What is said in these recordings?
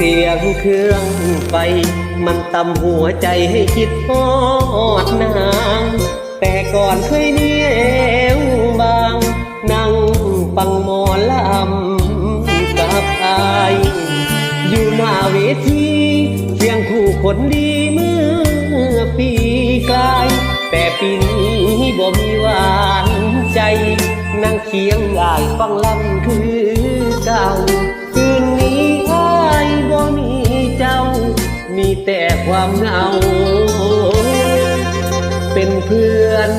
เสียงเครื่องไฟ มันตำหัวใจให้คิดทอดนาง แต่ก่อนเคยเหนียวบาง นั่งฟังหมอลำกับอาย อยู่หน้าเวทีเคียงคู่คนดีเมื่อปีกลาย แต่ปีนี้บ่มีหวานใจ นั่งเคียงอายฟังลำคือเก่าคืนนี้อา มีเจ้า มีแต่ความเหงา เป็นเพื่อน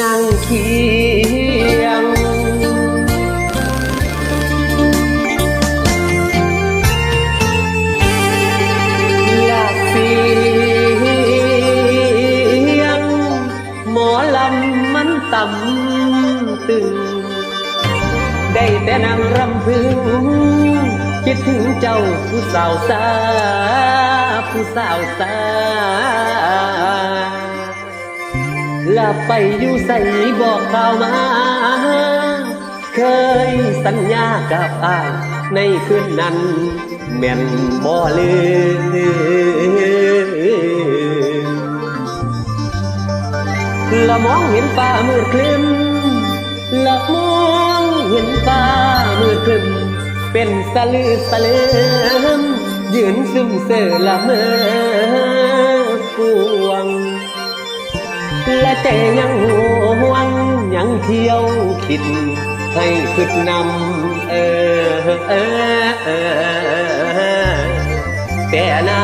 นั่งเคียงอยากเสียงหมอลำมันต่ำตึง ได้แต่นั่งรำพึง คิดถึงเจ้าผู้สาวสาผู้สาวสาลาไปอยู่ใส่บอกข่าวมา เคยสัญญากับอายในคืนนั้น แม่นบ่ลืมละมองเห็นฟ้ามืดคลึ้มละมองเห็นฟ้ามืดคลึ้ม เป็นสลือสลืมยืนซึมเสือละเมอกวง และแต่ยังห่วงยังเที่ยวคิด ให้คึดนำเออเออเออแต่นา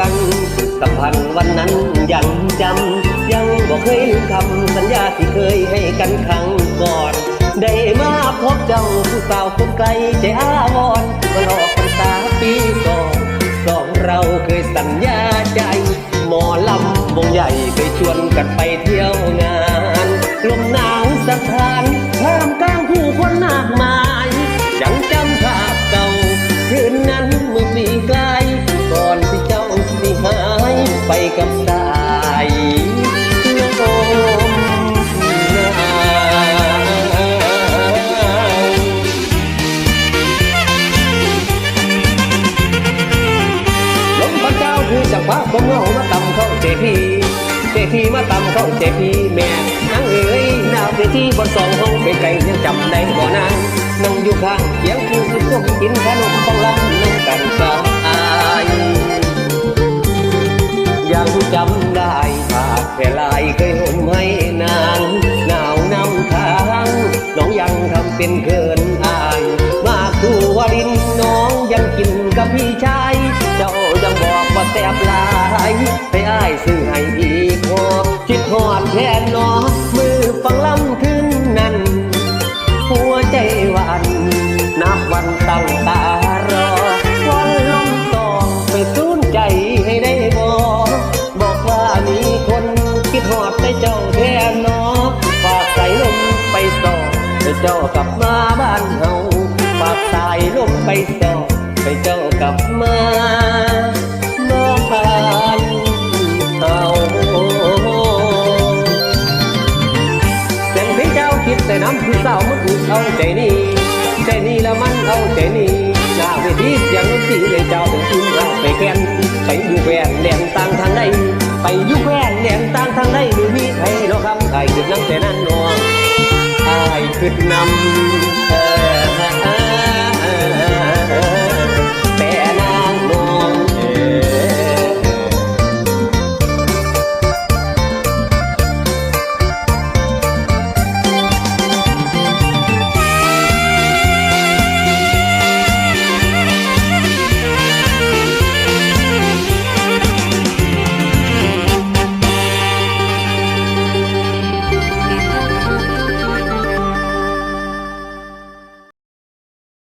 กันสัมพันธ์วันนั้นยังจำยังบอกเคยลืมคำสัญญาที่เคยให้กันครั้งก่อน ได้มาพบเจ้าผู้สาวคนไกลใจอาวรก็หลอกกันสาปีก่อนสองเราเคยสัญญาใจ หมอลำวงใหญ่เคยชวนกันไปเที่ยวงาน ไปกับสายลมหนาวลมพัดเจ้าคือจังหวะบ่เมื่อมาตำเข้าเจพีเจพีมาตำเข้าเจพีแม่นางเอ๋ยหนาวเจทีบนสองห้องไกลยังจำได้บ่นางนั่งอยู่ข้างเคียงคือพวกกินขนมปังลำนั่งกันกับอาย เคยห่มให้นางหนาวนำทางน้องยังทำเป็นเกินอาย มาคู่วารินน้องยังกินกับพี่ชาย เจ้ายังบอกว่าแซ่บหลายไปอ้ายซื้อให้อีกพอคิดหอดแทนน้อง เจ้ากลับมาบ้านเฮาฝากสายลมไปสอบให้เจ้ากลับมาบ้านเฮาเสียงเพลงเจ้าคิดแต่น้ำคือเศร้ามันถูกเอาใจนี่ใจนี่แล้วมันเอาใจนี่หน้าเวทีเสียงดนตรีเลยเจ้าเป็นคุณเราไปแคนไปอยู่แหวนแดนต่างทางใดไปอยู่แหวนแดนต่างทางใดไม่มีใครเนาะครับไอ้ขึ้นนั่งแต่นั้นเนาะายขึ้นนำ